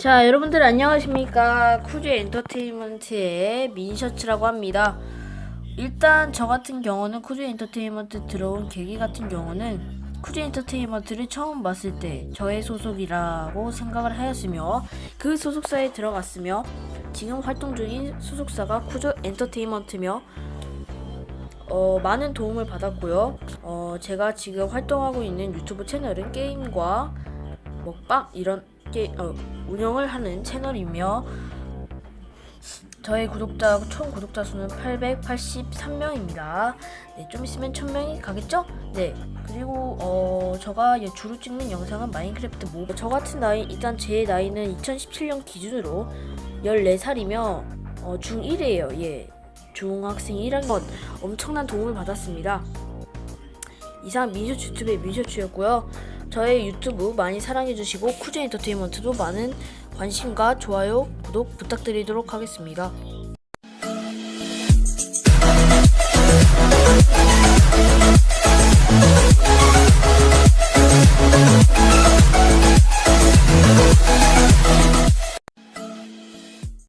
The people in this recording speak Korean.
자, 여러분들 안녕하십니까? 쿠즈 엔터테인먼트의 민셔츠라고 합니다. 일단 저 같은 경우는 쿠즈 엔터테인먼트 들어온 계기 같은 경우는 쿠즈 엔터테인먼트를 처음 봤을 때 저의 소속이라고 생각을 하였으며 그 소속사에 들어갔으며 지금 활동 중인 소속사가 쿠즈 엔터테인먼트며 어, 많은 도움을 받았고요. 어, 제가 지금 활동하고 있는 유튜브 채널은 게임과 먹방 이런 게 어, 운영을 하는 채널이며 저의 구독자 총 구독자 수는 883명입니다. 네, 좀 있으면 1000명이 가겠죠? 네. 그리고 어 제가 예, 주로 찍는 영상은 마인크래프트 모. 저 같은 나이 일단 제 나이는 2017년 기준으로 14살이며 어, 중1이에요. 예. 중학생 1학년 엄청난 도움을 받았습니다. 이상 민쇼 유튜브의 민쇼츠였고요. 저의 유튜브 많이 사랑해주시고 쿠즈 엔터테인먼트도 많은 관심과 좋아요, 구독 부탁드리도록 하겠습니다.